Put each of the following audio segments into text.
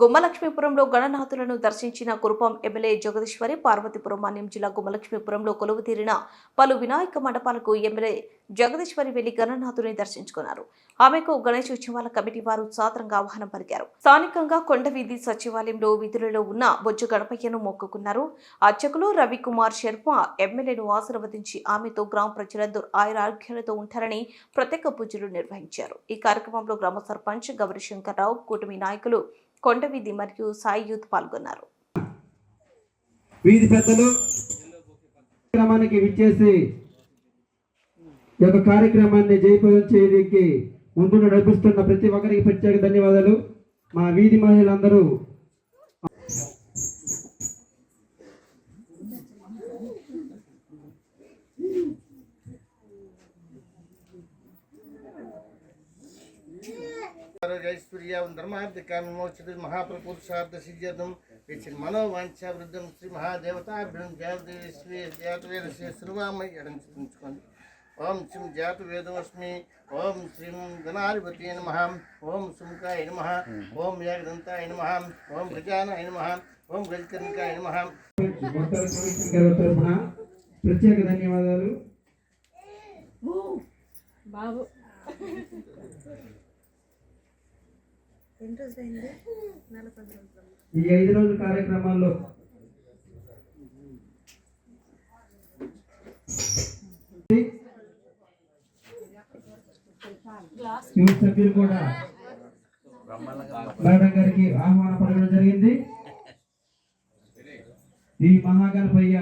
గుమ్మలక్ష్మీపురంలో గణనాథులను దర్శించిన కురుపం ఎమ్మెల్యే జగదీశ్వరి పార్వతీపురం మాన్యం జిల్లా గుమ్మలక్ష్మీపురంలో కొలువు తీరిన పలు వినాయక మండపాలకు ఎమ్మెల్యే జగదీశ్వరి వెళ్ళి గణనాథుని దర్శించుకున్నారు. ఆమెకు గణేష్ ఉత్సవాల కమిటీ వారు సాదరంగా ఆహ్వానం పలికారు. స్థానికంగా కొండవీధి సచివాలయంలో విధులలో ఉన్న బొజ్జు గణపయ్యను మొక్కుకున్నారు. అర్చకులు రవికుమార్ శర్మ ఎమ్మెల్యేను ఆశీర్వదించి ఆమెతో గ్రామ ప్రజలందరూ ఆయురారోగ్యాలతో ఉంటారని ప్రత్యేక పూజలు నిర్వహించారు. ఈ కార్యక్రమంలో గ్రామ సర్పంచ్ గౌరీ శంకర్రావు కూటమి నాయకులు కొండవీధి మరియు సాయి యూత్ పాల్గొన్నారు. వీధి పెద్దలు కార్యక్రమానికి విచ్చేసి ఈ యొక్క కార్యక్రమాన్ని జయప్రదం చేయడానికి ముందు నడిపిస్తున్న ప్రతి ఒక్కరికి ప్రత్యేక ధన్యవాదాలు. మా వీధి మహిళలందరూ ఐశ్వర్యం ధర్మార్థికాన్ని మోక్ష మహాప్రపురుషార్థ సిద్ధ్యర్థం ఇచ్చిన మనోవాంఛావృద్ధం శ్రీ మహాదేవతాభ్యం శ్రీ జాతవేద శ్రీ శ్రీవామయ్య ఉంచుకోండి ఓం శ్రీం జాత వేదోస్మి ఓం శ్రీం గణాధిపతి నమ ఓం సుముఖాయ నమ ఓం యాగదంతాయ నమ ఓం ప్రజానాయ నమ ఓం గజకర్ణికాయ నమ. తరఫున ప్రత్యేక ధన్యవాదాలు. బాబు. ఈ ఐదు రోజుల కార్యక్రమాల్లో యూత్ సభ్యులు కూడా మేడం గారికి ఆహ్వాన పలకడం జరిగింది. ఈ మహాగణపయ్య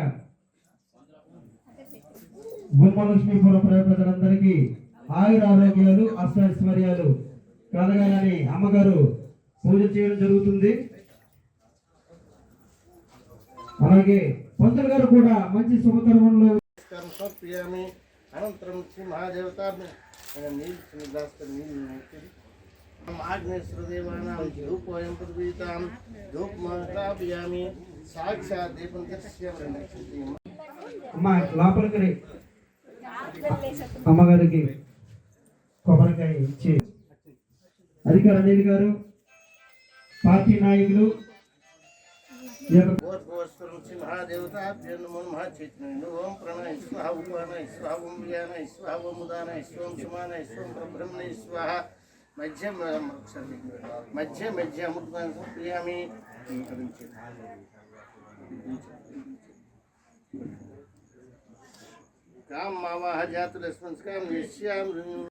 గుమ్మలక్ష్మీపురం ప్రజలందరికీ ఆయుర ఆరోగ్యాలు అష్టైశ్వర్యాలు కలగాలని అమ్మగారు పూజ చేయడం జరుగుతుంది. అలాగే పంతులు గారు కూడా మంచి శుభకర్మంలో. సమర్పయామి అనంతరం శ్రీ మహాదేవతాభ్యం నీళ్ళు దాస్తారు నీళ్ళు ఆగ్నేశ్వర దేవానాం ధూపోయం ప్రదీతాం ధూపమాపయామి సాక్షాత్ దీపం అమ్మ లోపలికి. అమ్మగారికి కొబ్బరికాయ ఇచ్చి అధికార అనిల్ గారు పార్టీ నాయకులు ఈ యొక్క ఓర్వస్వరం శ్రీ మహాదేవతాభ్యం నమో నమః చైతన్య ఓం ప్రణయ స్వాహ ఉపాన స్వాహ ఓం వ్యాన స్వాహ ఓం ఉదాన స్వం సుమాన స్వం బ్రహ్మణ స్వాహ మధ్య ఒకసారి మధ్య మధ్య అమృతాన్ని సమర్పయామి కాం మావాహ జాతులస్మన్స్ కాం యస్యాం